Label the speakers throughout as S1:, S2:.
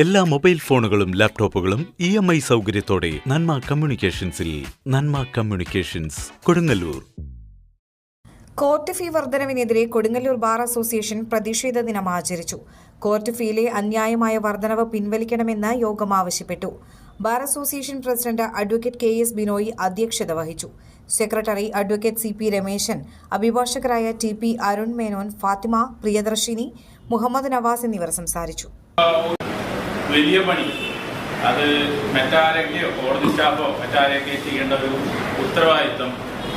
S1: എല്ലാ മൊബൈൽ ഫോണുകളും ലാപ്ടോപ്പുകളും ഇ എം ഐ സൗകര്യത്തോടെ Nanma കമ്മ്യൂണിക്കേഷൻസിൽ Nanma communications Kodungallur.
S2: Court fee വർധനവിനെതിരെ Kodungallur bar association പ്രതിഷേധ ദിനം ആചരിച്ചു. കോർട്ട് ഫീയിലെ അന്യായമായ വർധനവ് പിൻവലിക്കണമെന്ന് യോഗം ആവശ്യപ്പെട്ടു. Bar association president advocate K S Binoy അധ്യക്ഷത വഹിച്ചു. Secretary advocate C P Rameshan അഭിഭാഷകരായ T P Arun Menon Fathima Priyadarshini Muhammad Navas എന്നിവർ സംസാരിച്ചു.
S3: വലിയ പണി. അത് മറ്റാരെങ്കിലും കോടതി സ്റ്റാഫോ മറ്റാരെയൊക്കെ ചെയ്യേണ്ട ഒരു ഉത്തരവാദിത്വം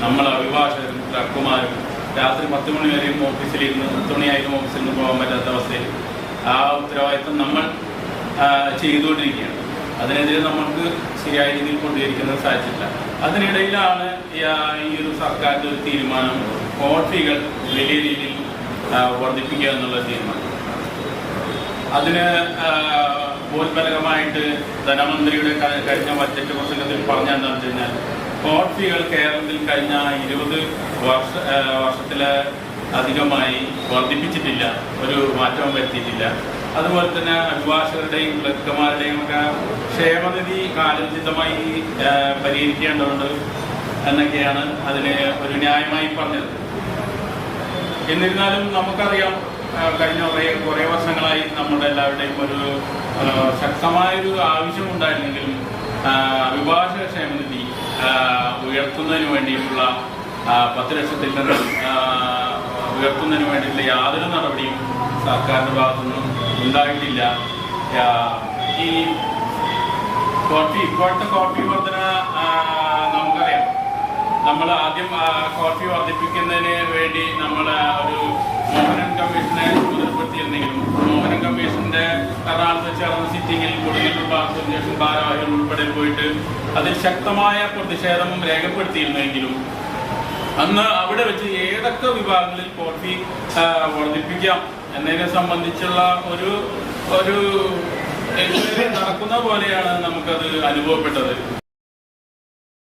S3: നമ്മൾ അഭിഭാഷകരും ട്രക്കുമാരും രാത്രി പത്ത് മണി വരെയും ഓഫീസിലിരുന്ന് പത്ത് മണിയായാലും ഓഫീസിൽ നിന്ന് പോകാൻ പറ്റാത്ത അവസ്ഥയിൽ ആ ഉത്തരവാദിത്വം നമ്മൾ ചെയ്തുകൊണ്ടിരിക്കുകയാണ്. അതിനെതിരെ നമ്മൾക്ക് ശരിയായ രീതിയിൽ കൊണ്ടുവരിക്കുന്നത് സാധിച്ചില്ല അതിനിടയിലാണ് ഈ ഒരു സർക്കാരിന്റെ ഒരു തീരുമാനം കോടതികൾ വലിയ രീതിയിൽ വർദ്ധിപ്പിക്കുക എന്നുള്ള തീരുമാനം. അതിന് ആ, ധനമന്ത്രിയുടെ കഴിഞ്ഞ ബജറ്റ് പ്രസംഗത്തിൽ പറഞ്ഞ എന്താണെന്ന് വെച്ച് കഴിഞ്ഞാൽ കോർട്ട് ഫീകൾ കേരളത്തിൽ കഴിഞ്ഞ ഇരുപത് വർഷ വർഷത്തിലെ അധികമായി വർദ്ധിപ്പിച്ചിട്ടില്ല ഒരു മാറ്റവും വരുത്തിയിട്ടില്ല. അതുപോലെ തന്നെ അഭിഭാഷകരുടെയും ക്ലർക്കുമാരുടെയും ഒക്കെ ക്ഷേമനിധി കാലോചിതമായി പരിഹരിക്കേണ്ടതുണ്ട് എന്നൊക്കെയാണ് അതിന് ഒരു ന്യായമായി പറഞ്ഞത്. എന്നിരുന്നാലും നമുക്കറിയാം കഴിഞ്ഞ കുറേ കുറേ വർഷങ്ങളായി നമ്മുടെ എല്ലാവരുടെയും ഒരു ശക്തമായൊരു ആവശ്യമുണ്ടായിരുന്നെങ്കിലും അഭിഭാഷക ക്ഷേമനിധി ഉയർത്തുന്നതിന് വേണ്ടിയിട്ടുള്ള പത്ത് ലക്ഷത്തിൽ നിന്ന് ഉയർത്തുന്നതിന് വേണ്ടിയിട്ടുള്ള യാതൊരു നടപടിയും സർക്കാരിന്റെ ഭാഗത്തുനിന്നും ഉണ്ടായിട്ടില്ല. ഈ കോർട്ടി ഇപ്പോഴത്തെ കോർട്ടി വർധന നമുക്കറിയാം. നമ്മൾ ആദ്യം കോർട്ടി വർദ്ധിപ്പിക്കുന്നതിന് വേണ്ടി നമ്മൾ ഒരു മോഹനൻ കമ്മീഷനെ ചുമതലപ്പെടുത്തിയിരുന്നെങ്കിലും മോഹനൻ കമ്മീഷന്റെ എറണാകുളത്ത് ചേർന്ന സിറ്റിംഗിൽ ബാർ അസോസിയേഷൻ ഭാരവാഹികൾ ഉൾപ്പെടെ പോയിട്ട് അതിൽ ശക്തമായ പ്രതിഷേധം രേഖപ്പെടുത്തിയിരുന്നെങ്കിലും അന്ന് അവിടെ വെച്ച് ഏതൊക്കെ വിഭാഗങ്ങളിൽ കോടതി വർദ്ധിപ്പിക്കാം എന്നതിനെ സംബന്ധിച്ചുള്ള ഒരു ഒരു നടക്കുന്ന പോലെയാണ് നമുക്കത് അനുഭവപ്പെട്ടത്.